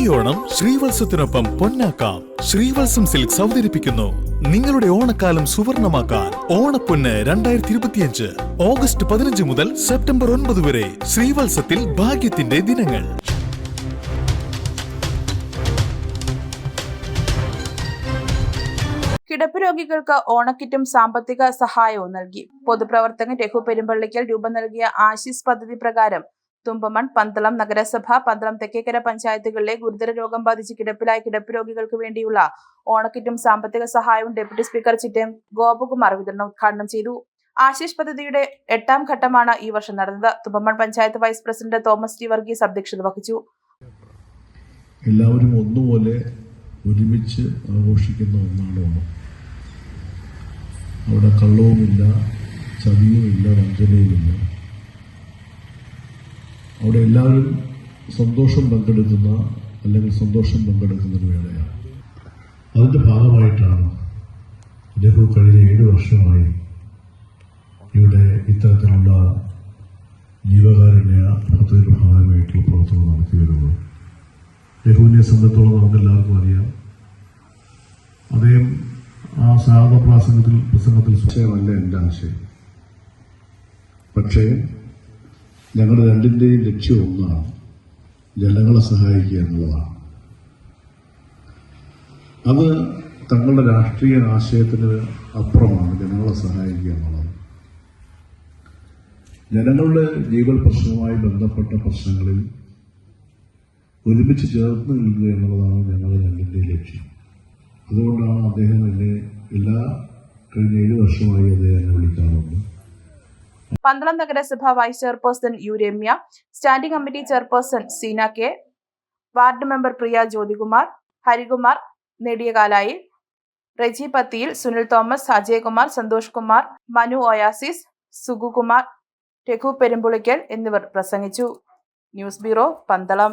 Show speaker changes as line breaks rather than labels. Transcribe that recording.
ഈ ഓണം ശ്രീവത്സത്തിനൊപ്പം പൊന്നാക്കാം. ശ്രീവത്സം സിൽക്സ് അവതരിപ്പിക്കുന്നു. നിങ്ങളുടെ ഓണക്കാലം സുവർണമാക്കാൻ ഓണപ്പൊന്ന് രണ്ടായിരത്തി ഇരുപത്തിയഞ്ച് ഓഗസ്റ്റ് പതിനഞ്ച് മുതൽ സെപ്റ്റംബർ ഒൻപത് വരെ ശ്രീവത്സത്തിൽ ഭാഗ്യത്തിന്റെ ദിനങ്ങൾ.
കിടപ്പ് രോഗികൾക്ക് ഓണക്കിറ്റും സാമ്പത്തിക സഹായവും നൽകി. പൊതുപ്രവർത്തകൻ രഘു പെരുമ്പള്ളിക്കൽ രൂപം നൽകിയ ആശിസ് പദ്ധതി പ്രകാരം തുമ്പമൺ പന്തളം നഗരസഭ പന്തളം തെക്കേക്കര പഞ്ചായത്തുകളിലെ ഗുരുതര രോഗം ബാധിച്ച് കിടപ്പിലായ കിടപ്പ് രോഗികൾക്ക് വേണ്ടിയുള്ള ഓണക്കിറ്റും സാമ്പത്തിക സഹായവും ഡെപ്യൂട്ടി സ്പീക്കർ ചിറ്റയം ഗോപകുമാർ വിതരണം ഉദ്ഘാടനം ചെയ്തു. ആശിഷ് പദ്ധതിയുടെ എട്ടാം ഘട്ടമാണ് ഈ വർഷം നടന്നത്. Thumpamon panchayat vice president Thomas T Varghese അധ്യക്ഷത വഹിച്ചു.
എല്ലാവരും ഒന്നുപോലെ ഒരുമിച്ച് ആഘോഷിക്കുന്ന ഒന്നാണ് ഓണം. അവിടെ കള്ളവുമില്ല ചതിയുമില്ല വഞ്ചനയുമില്ല. അവിടെ എല്ലാവരും സന്തോഷം പങ്കെടുക്കുന്ന അല്ലെങ്കിൽ സന്തോഷം പങ്കെടുക്കുന്ന ഒരു വേളയാണ്. അതിന്റെ ഭാഗമായിട്ടാണ് രഘു കഴിഞ്ഞ ഏഴ് വർഷമായി ഇവിടെ ഇത്തരത്തിലുള്ള ജീവകാരുണ്യ പദ്ധതിയുടെ ഭാഗമായിട്ടുള്ള പ്രവർത്തനം നടത്തി വരുന്നത്. രഘുവിനെ സംബന്ധിച്ചോളം നമുക്കെല്ലാവർക്കും അറിയാം. അദ്ദേഹം ആ സാധാരണ പ്രാസംഗത്തിൽ പ്രസംഗത്തിൽ വിഷയമല്ല എന്റെ ആശയം. പക്ഷേ ഞങ്ങളുടെ രണ്ടിന്റെയും ലക്ഷ്യം ഒന്നാണ് ജനങ്ങളെ സഹായിക്കുക എന്നുള്ളതാണ്. അത് തങ്ങളുടെ രാഷ്ട്രീയ ആശയത്തിന് അപ്പുറമാണ് ജനങ്ങളെ സഹായിക്കുക എന്നുള്ളത്. ജനങ്ങളുടെ ജീവൽ പ്രശ്നവുമായി ബന്ധപ്പെട്ട പ്രശ്നങ്ങളിൽ ഒരുമിച്ച് ചേർത്ത് നിൽക്കുക എന്നുള്ളതാണ് ഞങ്ങളുടെ രണ്ടിന്റെ ലക്ഷ്യം. അതുകൊണ്ടാണ് അദ്ദേഹം എന്നെ എല്ലാ കഴിഞ്ഞ ഏഴ് വർഷമായി അദ്ദേഹം എന്നെ വിളിക്കാറുണ്ട്.
പന്തളം നഗരസഭ vice chairperson U Ramya standing committee chairperson Seena K ward member Priya Jyothikumar Harikumar Nediyakalayi Reji Pathiyil Sunil Thomas Ajayakumar Santhosh Kumar Manu oasis Sugukumar Raghu Perumpulickal എന്നിവർ പ്രസംഗിച്ചു. News bureau Pandalam.